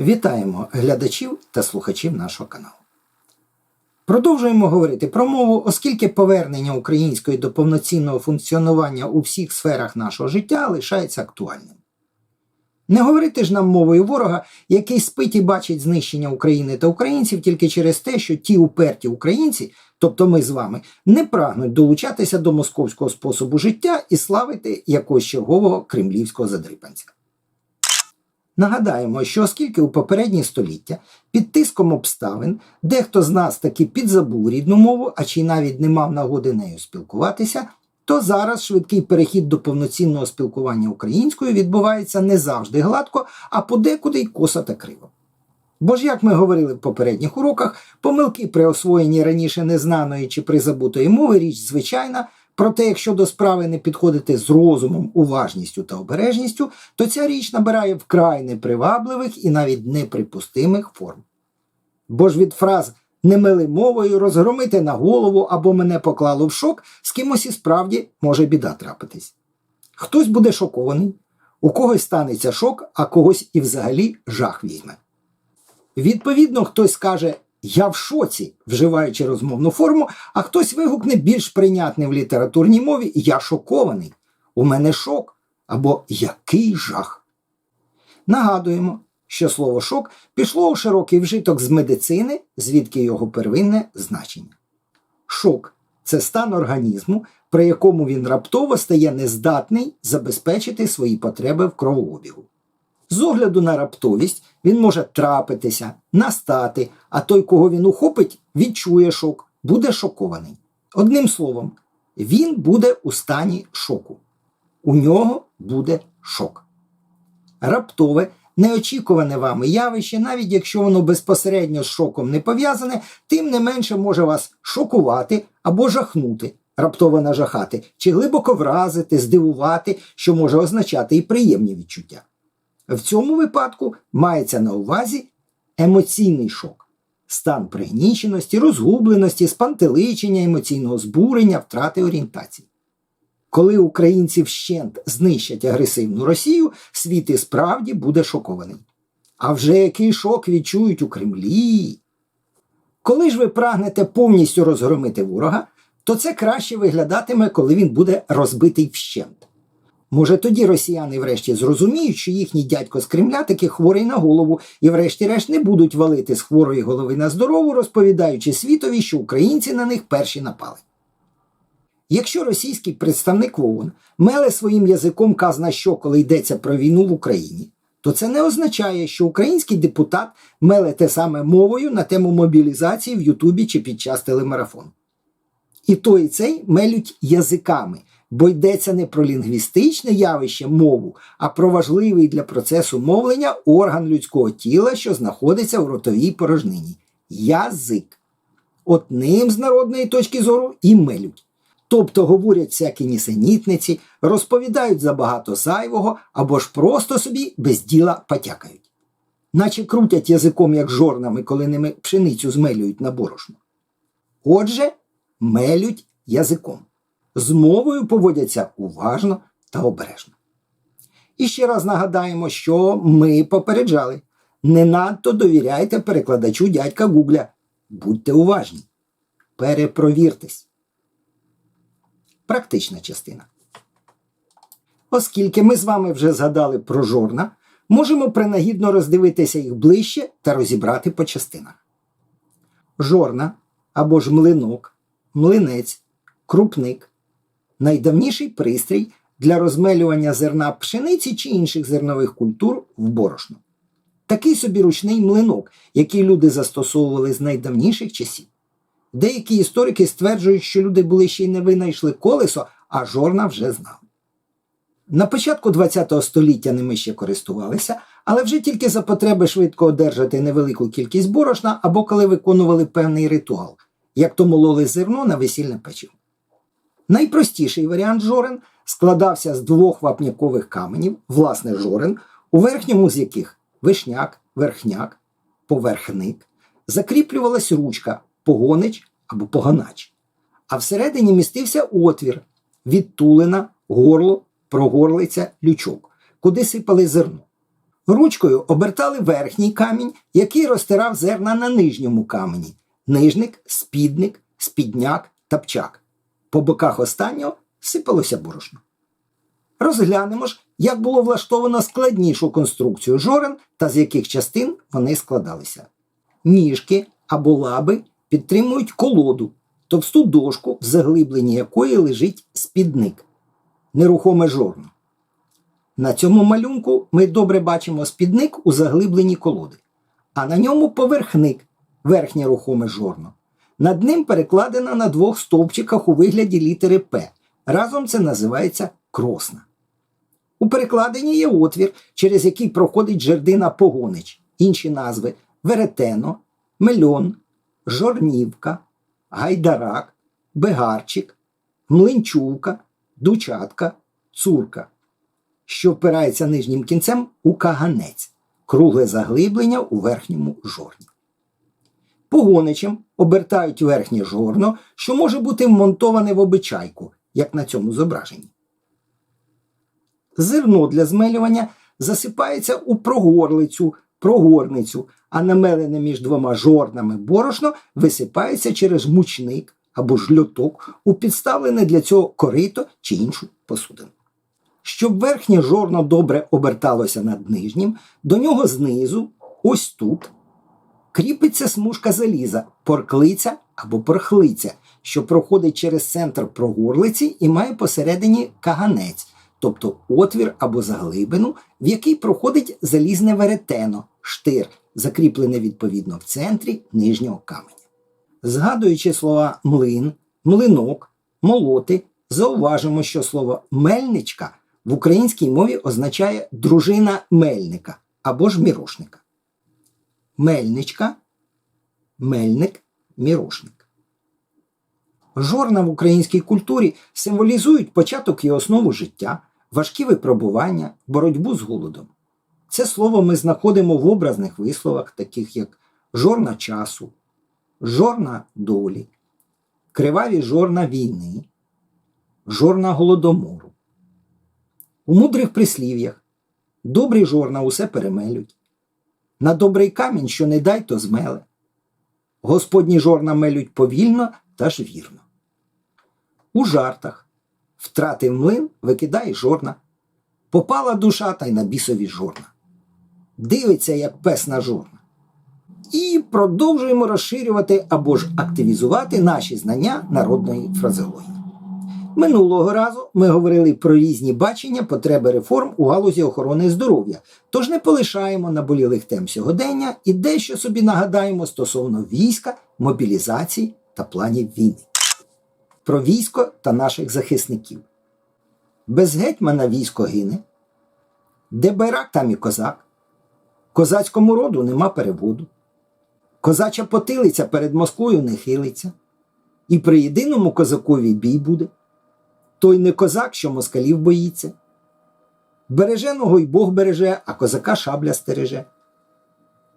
Вітаємо глядачів та слухачів нашого каналу. Продовжуємо говорити про мову, оскільки повернення української до повноцінного функціонування у всіх сферах нашого життя лишається актуальним. Не говорити ж нам мовою ворога, який спить і бачить знищення України та українців тільки через те, що ті уперті українці, тобто ми з вами, не прагнуть долучатися до московського способу життя і славити якогось чергового кремлівського задрипанця. Нагадаємо, що оскільки у попередні століття під тиском обставин дехто з нас таки підзабув рідну мову, а чи навіть не мав нагоди нею спілкуватися, то зараз швидкий перехід до повноцінного спілкування українською відбувається не завжди гладко, а подекуди й косо та криво. Бо ж, як ми говорили в попередніх уроках, помилки при освоєнні раніше незнаної чи призабутої мови річ звичайна, проте якщо до справи не підходити з розумом, уважністю та обережністю, то ця річ набирає вкрай непривабливих і навіть неприпустимих форм. Бо ж від фраз не мили мовою, розгромити на голову або мене поклало в шок, з кимось і справді може біда трапитись. Хтось буде шокований, у когось станеться шок, а когось і взагалі жах візьме. Відповідно, хтось скаже Я в шоці, вживаючи розмовну форму, а хтось вигукне більш прийнятний в літературній мові Я шокований. У мене шок або Який жах. Нагадуємо, що слово шок пішло у широкий вжиток з медицини, звідки його первинне значення. Шок це стан організму, при якому він раптово стає нездатний забезпечити свої потреби в кровообігу. З огляду на раптовість він може трапитися, настати, а той, кого він ухопить, відчує шок, буде шокований. Одним словом, він буде у стані шоку. У нього буде шок. Раптове, неочікуване вами явище, навіть якщо воно безпосередньо з шоком не пов'язане, тим не менше може вас шокувати або жахнути, раптово нажахати, чи глибоко вразити, здивувати, що може означати і приємні відчуття. В цьому випадку мається на увазі емоційний шок, стан пригніченості, розгубленості, спантеличення, емоційного збурення, втрати орієнтації. Коли українці вщент знищать агресивну Росію, світ і справді буде шокований. А вже який шок відчують у Кремлі. Коли ж ви прагнете повністю розгромити ворога, то це краще виглядатиме, коли він буде розбитий вщент. Може, тоді росіяни врешті зрозуміють, що їхній дядько з Кремля таки хворий на голову, і врешті-решт не будуть валити з хворої голови на здорову, розповідаючи світові, що українці на них перші напали. Якщо російський представник ООН меле своїм язиком казна що, коли йдеться про війну в Україні, то це не означає, що український депутат меле те саме мовою на тему мобілізації в Ютубі чи під час телемарафону. І той і цей мелють язиками, бо йдеться не про лінгвістичне явище мову, а про важливий для процесу мовлення орган людського тіла, що знаходиться в ротовій порожнині язик. От ним з народної точки зору і мелють. Тобто говорять всякі нісенітниці, розповідають забагато зайвого або ж просто собі без діла потякають. Наче крутять язиком, як жорнами, коли ними пшеницю змелюють на борошно. Отже, мелють язиком. З мовою поводяться уважно та обережно. І ще раз нагадаємо, що ми попереджали. Не надто довіряйте перекладачу дядька Гугля. Будьте уважні. Перепровіртесь. Практична частина. Оскільки ми з вами вже згадали про жорна, можемо принагідно роздивитися їх ближче та розібрати по частинах. Жорна або ж млинок, млинець, крупник найдавніший пристрій для розмелювання зерна пшениці чи інших зернових культур в борошно. Такий собі ручний млинок, який люди застосовували з найдавніших часів. Деякі історики стверджують, що люди були ще й не винайшли колесо, а жорна вже знав. На початку ХХ століття ними ще користувалися, але вже тільки за потреби швидко одержати невелику кількість борошна або коли виконували певний ритуал, як то мололи зерно на весільне печиво. Найпростіший варіант жорен складався з двох вапнякових каменів, власне, жорен, у верхньому з яких вишняк, верхняк, поверхник, закріплювалась ручка, погонич або поганач, а всередині містився отвір, відтулина, горло, прогорлиця, лючок, куди сипали зерно. Ручкою обертали верхній камінь, який розтирав зерна на нижньому камені нижник, спідник, спідняк, тапчак. По боках останнього сипалося борошно. Розглянемо ж, як було влаштовано складнішу конструкцію жорен та з яких частин вони складалися. Ніжки або лаби підтримують колоду, товсту дошку, в заглибленні якої лежить спідник, нерухоме жорно. На цьому малюнку ми добре бачимо спідник у заглибленні колоди, а на ньому поверхник, верхнє рухоме жорно. Над ним перекладена на двох стовпчиках у вигляді літери П. Разом це називається кросна. У перекладенні є отвір, через який проходить жердина погонич, інші назви веретено, мельон, жорнівка, гайдарак, бегарчик, млинчувка, дучатка, цурка, що впирається нижнім кінцем у каганець, кругле заглиблення у верхньому жорні. Погоничем обертають верхнє жорно, що може бути вмонтоване в обичайку, як на цьому зображенні. Зерно для змелювання засипається у прогорлицю, прогорницю, а намелене між двома жорнами борошно висипається через мучник або ж льоток у підставлене для цього корито чи іншу посудину. Щоб верхнє жорно добре оберталося над нижнім, до нього знизу, ось тут, кріпиться смужка заліза, порклиця або порхлиця, що проходить через центр прогорлиці і має посередині каганець, тобто отвір або заглибину, в який проходить залізне веретено, штир, закріплене відповідно в центрі нижнього каменя. Згадуючи слова млин, млинок, молоти, зауважимо, що слово мельничка в українській мові означає дружина мельника або ж мірошника. Мельничка, мельник, мірошник. Жорна в українській культурі символізують початок і основу життя, важкі випробування, боротьбу з голодом. Це слово ми знаходимо в образних висловах, таких як жорна часу, жорна долі, криваві жорна війни, жорна голодомору. У мудрих прислів'ях добрі жорна усе перемелють. На добрий камінь, що не дай, то змеле. Господні жорна мелють повільно та ж вірно. У жартах втратив млин, викидай жорна. Попала душа та й на бісові жорна. Дивиться, як пес на жорна. І продовжуємо розширювати або ж активізувати наші знання народної фразеології. Минулого разу ми говорили про різні бачення потреби реформ у галузі охорони здоров'я, тож не полишаємо наболілих тем сьогодення і дещо собі нагадаємо стосовно війська, мобілізації та планів війни. Про військо та наших захисників. Без гетьмана військо гине, де байрак, там і козак. Козацькому роду нема переводу. Козача потилиця перед Москвою не хилиться, і при єдиному козакові бій буде. Той не козак, що москалів боїться. Береженого й Бог береже, а козака шабля стереже.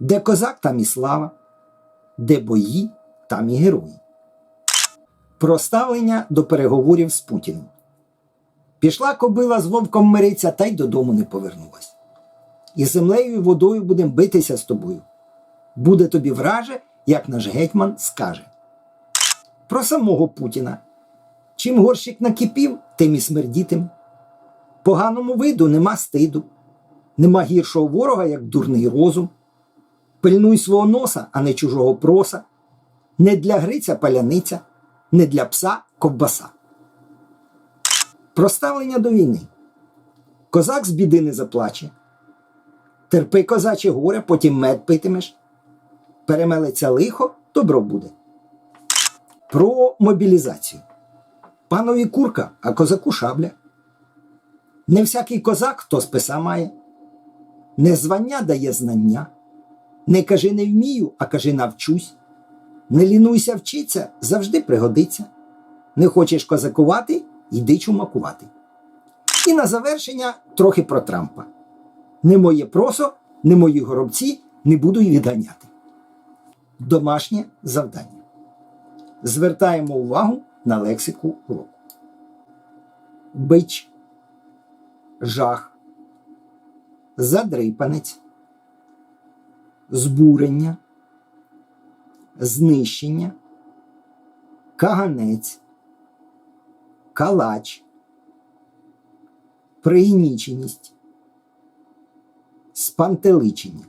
Де козак, там і слава, де бої, там і герої. Про ставлення до переговорів з Путіним. Пішла кобила з вовком мириться та й додому не повернулась. І землею і водою будем битися з тобою. Буде тобі враже, як наш гетьман скаже. Про самого Путіна. Чим горщик накипів, тим і смердітиме. Поганому виду нема стиду, нема гіршого ворога, як дурний розум. Пильнуй свого носа, а не чужого проса. Не для гриця паляниця, не для пса ковбаса. Проставлення до війни. Козак з біди не заплаче. Терпи козаче горе, потім мед питимеш. Перемелеться лихо, добро буде. Про мобілізацію. Панові курка, а козаку шабля. Не всякий козак хто списа має. Не звання дає знання. Не кажи не вмію, а кажи навчусь. Не лінуйся вчиться, завжди пригодиться. Не хочеш козакувати, йди чумакувати. І на завершення трохи про Трампа. Не моє просо, не мої горобці, не буду й відганяти. Домашнє завдання. Звертаємо увагу на лексику уроку. Бич, жах, задрипанець, збурення, знищення, каганець, калач, пригніченість, спантеличення,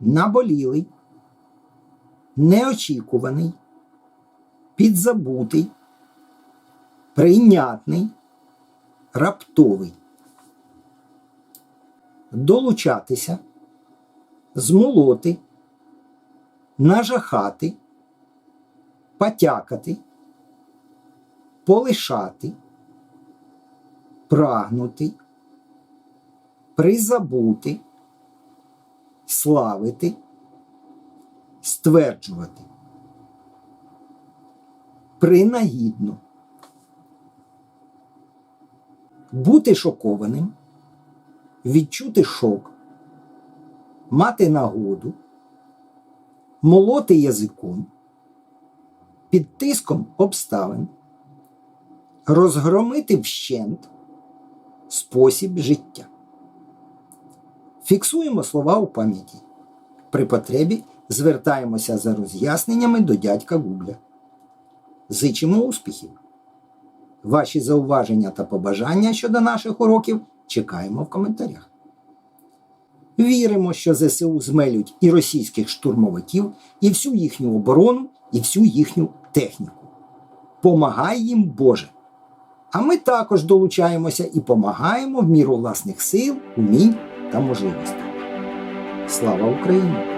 наболілий, неочікуваний, підзабутий, прийнятний, раптовий. Долучатися, змолоти, нажахати, потякати, полишати, прагнути, призабути, славити, стверджувати. Принагідно. Бути шокованим, відчути шок, мати нагоду, молоти язиком, під тиском обставин, розгромити вщент спосіб життя. Фіксуємо слова у пам'яті. При потребі звертаємося за роз'ясненнями до дядька Гугля. Зичимо успіхів! Ваші зауваження та побажання щодо наших уроків чекаємо в коментарях. Віримо, що ЗСУ змелють і російських штурмовиків, і всю їхню оборону, і всю їхню техніку. Помагай їм, Боже! А ми також долучаємося і помагаємо в міру власних сил, умінь та можливостей. Слава Україні!